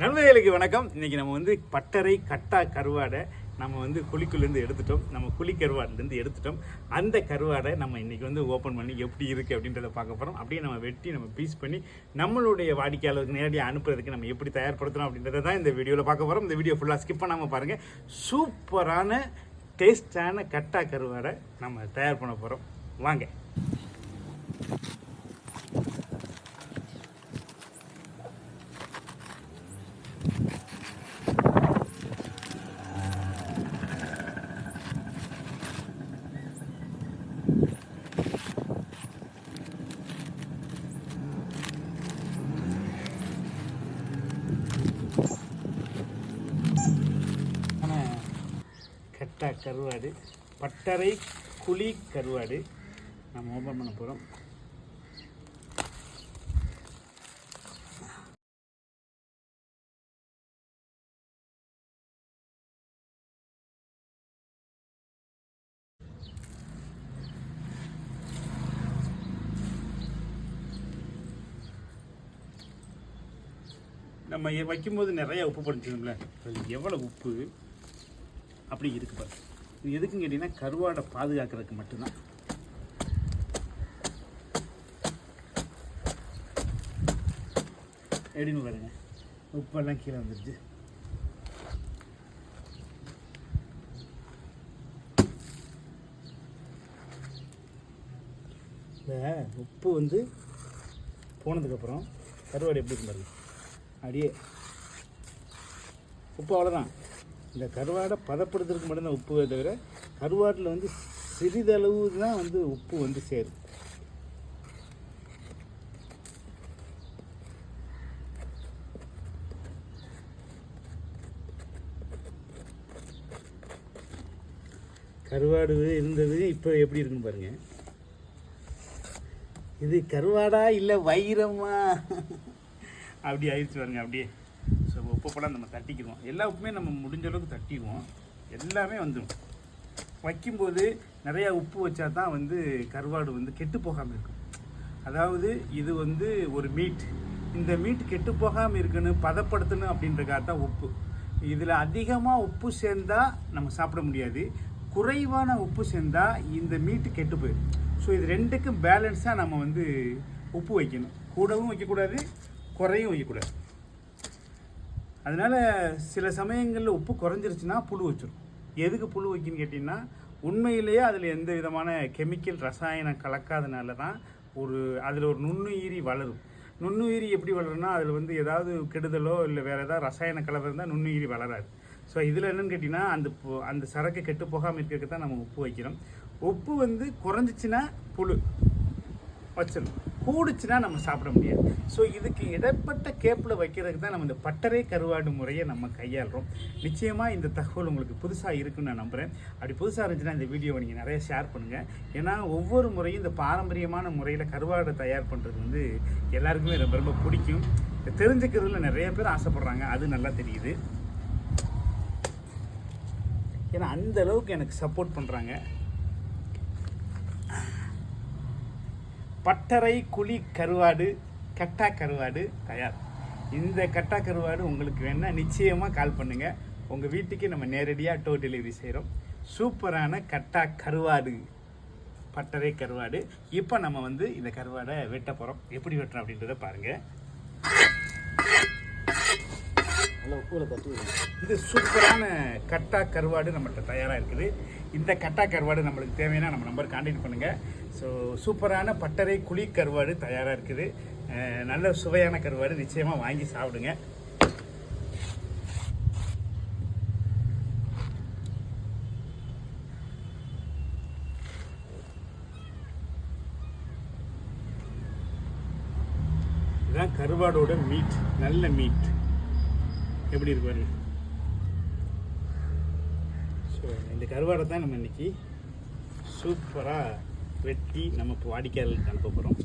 நண்பர்களுக்கு வணக்கம். இன்றைக்கி நம்ம வந்து பட்டறை கட்டா கருவாடை நம்ம வந்து குழிக்குள்ளேருந்து எடுத்துட்டோம். நம்ம குழிக்கருவாடிலேருந்து எடுத்துட்டோம். அந்த கருவாடை நம்ம இன்றைக்கி வந்து ஓப்பன் பண்ணி எப்படி இருக்குது அப்படின்றத பார்க்க போகிறோம் அப்படியே நம்ம வெட்டி நம்ம பீஸ் பண்ணி நம்மளுடைய வாடிக்கையாளருக்கு நேரடியாக அனுப்புறதுக்கு நம்ம எப்படி தயார்படுத்தணும் அப்படின்றத தான் இந்த வீடியோவில் பார்க்க போகிறோம் இந்த வீடியோ ஃபுல்லாக ஸ்கிப் பண்ணாமல் பாருங்கள் சூப்பரான டேஸ்டான கட்டா கருவாடை நம்ம தயார் பண்ண போகிறோம் வாங்க ஆனால் கட்டா கருவாடு பட்டறை குழி கருவாடு. நம்ம ஓப்பன் பண்ண போகிறோம் நம்ம வைக்கும்போது நிறைய உப்பு படிச்சிருந்தோம்ல அது எவ்வளோ உப்பு? அப்படி இருக்கு பாரு இது எதுக்குன்னு கேட்டிங்கன்னா கருவாடை பாதுகாக்கிறதுக்கு மட்டும்தான். எப்படின்னு பாருங்க. உப்பெல்லாம் கீழே வந்துடுச்சு இந்த உப்பு வந்து போனதுக்கப்புறம் கருவாடு எப்படி இருக்கு பாருங்க. அப்படியே உப்பு அவ்வளோதான் இந்த கருவாடை பதப்படுத்துறதுக்கு மட்டும்தான் உப்பு தவிர கருவாட்டில் வந்து சிறிதளவு தான் வந்து உப்பு வந்து சேரும். கருவாடு இருந்தது இப்போ எப்படி இருக்குன்னு பாருங்க. இது கருவாடா இல்லை வைரமா? அப்படி ஆயிடுச்சு பாருங்க அப்படியே. ஸோ உப்புப்பெல்லாம் நம்ம தட்டிக்கிடுவோம். எல்லா உப்புமே நம்ம முடிஞ்ச அளவுக்கு தட்டிடுவோம். எல்லாமே வந்துடும் வைக்கும்போது நிறையா உப்பு வச்சா தான் வந்து கருவாடு வந்து கெட்டு போகாமல் இருக்கும். அதாவது இது வந்து ஒரு மீட் இந்த மீட் கெட்டு போகாமல் இருக்கணும் பதப்படுத்தணும் அப்படின்றக்காக தான் உப்பு. இதில் அதிகமாக உப்பு சேர்ந்தால் நம்ம சாப்பிட முடியாது. குறைவான உப்பு சேர்ந்தால் இந்த மீட்டு கெட்டு போயிடும். ஸோ இது ரெண்டுக்கும் பேலன்ஸாக நம்ம வந்து உப்பு வைக்கணும். கூடவும் வைக்கக்கூடாது குறையும் வைக்கக்கூடாது. அதனால் சில சமயங்களில் உப்பு குறைஞ்சிருச்சுன்னா புழு வச்சிடும் எதுக்கு புழு வைக்கின்னு கேட்டிங்கன்னா உண்மையிலேயே அதில் எந்த விதமான கெமிக்கல் ரசாயனம் கலக்காதனால தான் ஒரு அதில் ஒரு நுண்ணுயிரி வளரும். நுண்ணுயிரி எப்படி வளரும்னா அதில் வந்து ஏதாவது கெடுதலோ இல்லை வேறு ஏதாவது ரசாயன கலவை இருந்தால் நுண்ணுயிரி வளராது. ஸோ இதில் என்னென்னு கேட்டிங்கன்னா அந்த பு- அந்த சரக்கு கெட்டு போகாமல் இருக்கிறதுக்கு தான் நம்ம உப்பு வைக்கிறோம். உப்பு வந்து குறைஞ்சிச்சின்னா புழு வச்சிடணும் கூடுச்சுன்னா நம்ம சாப்பிட முடியாது. ஸோ இதுக்கு இடப்பட்ட கேப்பில் வைக்கிறதுக்கு தான் நம்ம இந்த பட்டறை கருவாடு முறையை நம்ம கையாளுறோம். நிச்சயமாக இந்த தகவல் உங்களுக்கு புதுசாக இருக்குன்னு நான் நம்புகிறேன் அப்படி புதுசாக இருந்துச்சுன்னா இந்த வீடியோவை நீங்கள் நிறைய ஷேர் பண்ணுங்கள் ஏன்னா ஒவ்வொரு முறையும் இந்த பாரம்பரியமான முறையில் கருவாடை தயார் பண்ணுறது வந்து எல்லாருக்குமே ரொம்ப ரொம்ப பிடிக்கும். தெரிஞ்சுக்கிறதுல நிறைய பேர் ஆசைப்படுறாங்க. அது நல்லா தெரியுது. ஏன்னா அந்த அளவுக்கு எனக்கு சப்போர்ட் பண்ணுறாங்க பட்டறை குழி கருவாடு கட்டா கருவாடு தயார். இந்த கட்டா கருவாடு உங்களுக்கு வேணால் நிச்சயமாக கால் பண்ணுங்கள் உங்கள் வீட்டுக்கு நம்ம நேரடியாக டோர் டெலிவரி செய்கிறோம் சூப்பரான கட்டா கருவாடு பட்டறை கருவாடு. இப்போ நம்ம வந்து இந்த கருவாடை வெட்ட போகிறோம் எப்படி வெட்டுறோம் அப்படின்றத பாருங்கள் இது சூப்பரான கட்டா கருவாடு நம்மகிட்ட தயாராக இருக்குது. இந்த கட்டா கருவாடு நம்மளுக்கு தேவைன்னா நம்ம நம்பர் கான்டாக்ட் பண்ணுங்கள் ஸோ சூப்பரான பட்டறை குழி கருவாடு தயாராக இருக்குது. நல்ல சுவையான கருவாடு நிச்சயமாக வாங்கி சாப்பிடுங்க. இதுதான் கருவாடோட மீட் நல்ல மீட் எப்படி இருக்கு பாருங்க. ஸோ இந்த கருவாடை தான் நம்ம இன்னைக்கு சூப்பராக வெட்டி நம்ம வாடிக்கையாளர்களுக்கு அனுப்ப போகிறோம்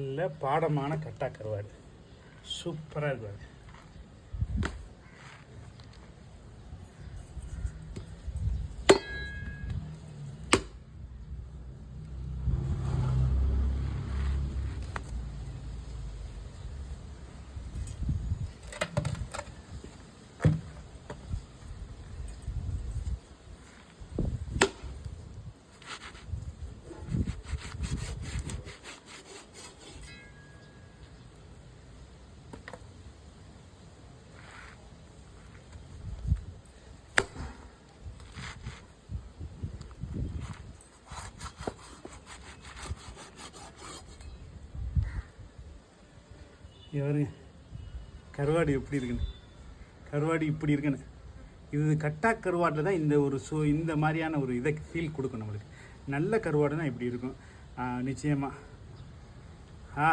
நல்ல பாடமான கட்டா கருவாடு. சூப்பராக இருக்கும் இங்க கருவாடு எப்படி இருக்குன்னு? கருவாடு இப்படி இருக்குன்னு. இது கட்டா கருவாட்டில் தான் இந்த ஒரு சோ இந்த மாதிரியான ஒரு இதை ஃபீல் கொடுக்கும் நம்மளுக்கு. நல்ல கருவாடுனா இப்படி இருக்கும். நிச்சயமாக ஆ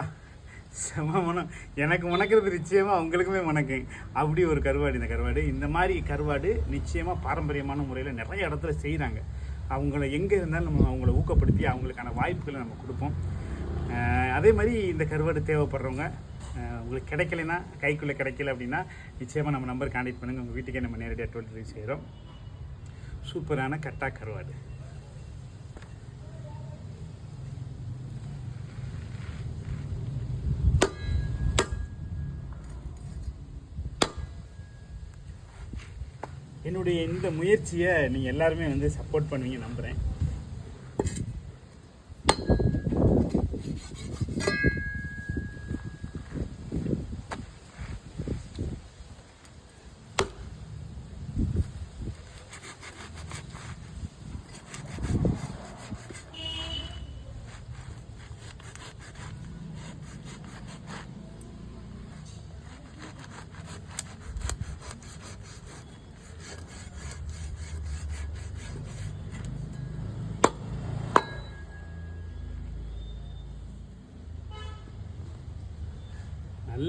செம மனம். எனக்கு மணக்கிறது நிச்சயமாக உங்களுக்குமே மணக்கும் அப்படி ஒரு கருவாடு இந்த கருவாடு. இந்த மாதிரி கருவாடு நிச்சயமாக பாரம்பரியமான முறையில் நிறைய இடத்துல செய்கிறாங்க அவங்கள எங்கே இருந்தாலும் நம்ம அவங்கள ஊக்கப்படுத்தி அவங்களுக்கான வாய்ப்புகளை நம்ம கொடுப்போம். அதே மாதிரி இந்த கருவாடு தேவைப்படுறவங்க உங்களுக்கு கிடைக்கலைன்னா கைக்குள்ளே கிடைக்கல அப்படின்னா நிச்சயமாக நம்ம நம்பர் காண்டக்ட் பண்ணுங்கள் உங்கள் வீட்டுக்கே நம்ம நேரடியாக டோல் டோட்டலி செய்கிறோம் சூப்பரான கட்டா கருவாடு. என்னுடைய இந்த முயற்சியை நீங்கள் எல்லாருமே வந்து சப்போர்ட் பண்ணுவீங்க நம்புகிறேன்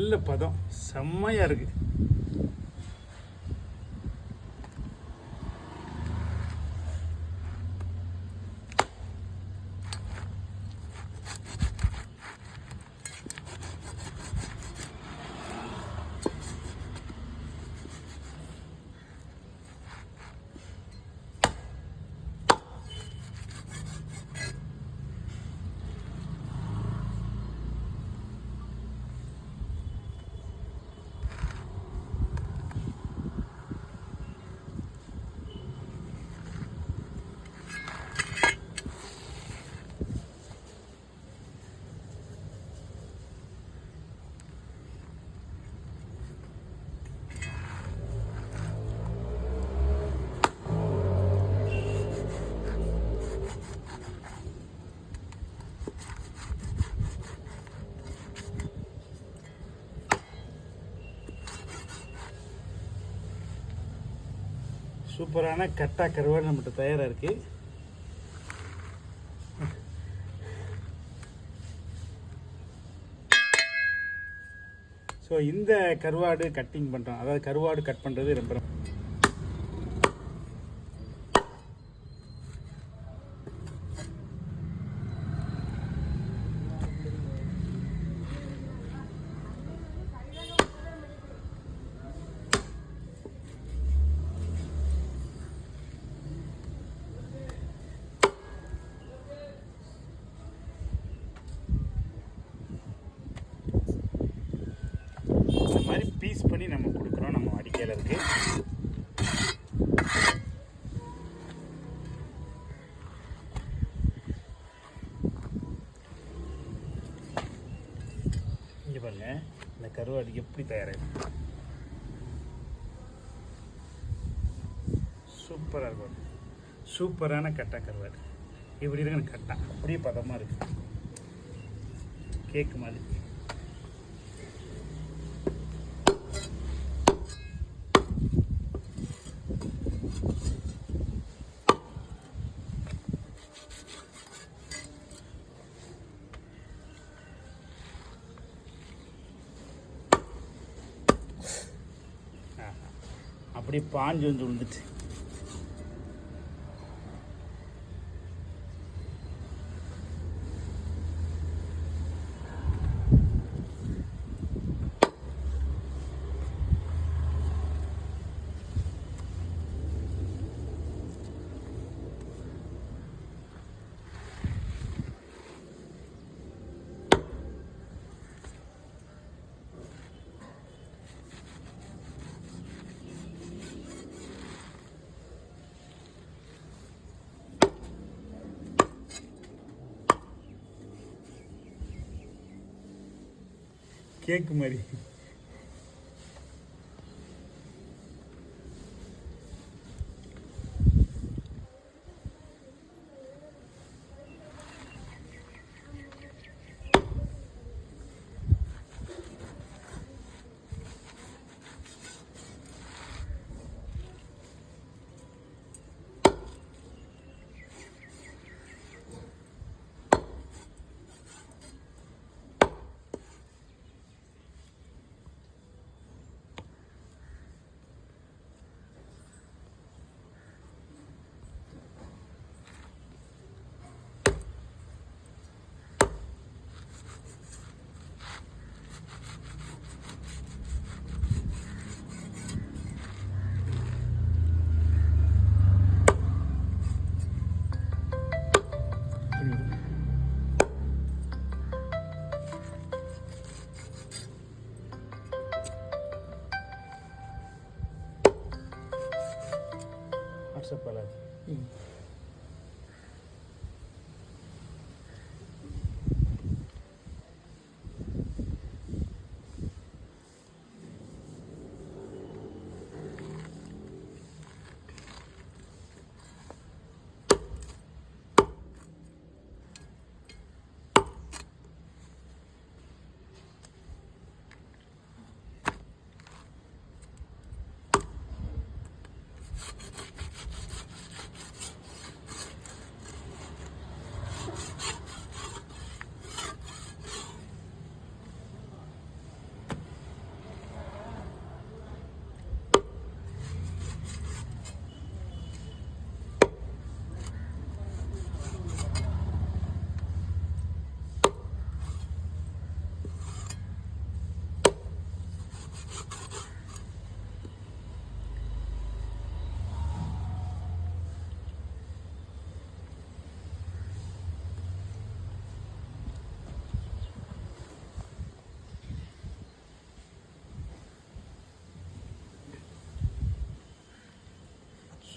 நல்ல பதம். செம்மையாக இருக்குது சூப்பரான கட்டா கருவாடு நம்மகிட்ட தயாராக இருக்குது ஸோ இந்த கருவாடு கட்டிங் பண்ணுறோம் அதாவது கருவாடு கட் பண்ணுறது ரொம்ப ரொம்ப- இந்த மாதிரி பீஸ் பண்ணி நம்ம கொடுக்குறோம் நம்ம வாடிக்கையாளருக்கு இங்கே பாருங்க இந்த கருவாடு எப்படி தயாராகும் சூப்பராக இருக்கும் சூப்பரான கட்டா கருவாடு. இப்படி இருக்குன்னு கட்டா அப்படியே பதமாக இருக்கு. கேக்கு மாதிரி. அப்படியே பாஞ்சு வந்து விழுந்துட்டு. கேக்கு மாதிரி. வாட்ஸ்அப் கால்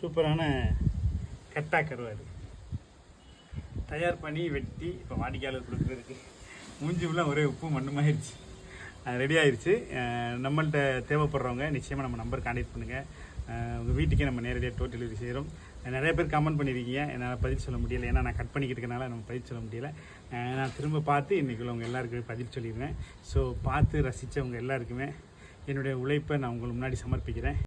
சூப்பரான கட்டா கருவாடு. தயார் பண்ணி வெட்டி இப்போ வாடிக்கையாளர் கொடுக்குறதுக்கு மூஞ்சி ஃபுல்லாக ஒரே உப்பு மண்ணுமாயிருச்சு ரெடி ஆயிடுச்சு நம்மள்கிட்ட தேவைப்படுறவங்க நிச்சயமாக நம்ம நம்பர் கான்டாக்ட் பண்ணுங்கள் உங்கள் வீட்டுக்கே நம்ம நேரடியாக டோர் டெலிவரி செய்கிறோம் நிறைய பேர் கமெண்ட் பண்ணியிருக்கீங்க என்னால் பதில் சொல்ல முடியல. ஏன்னா நான் கட் பண்ணிக்கிட்டு இருக்கனால நம்ம பதில் சொல்ல முடியல. நான் திரும்ப பார்த்து இன்றைக்கி உங்கள் எல்லாருக்குமே பதில் சொல்லிடுவேன் ஸோ பார்த்து ரசித்தவங்க எல்லாருக்குமே என்னுடைய உழைப்பை நான் உங்களுக்கு முன்னாடி சமர்ப்பிக்கிறேன்.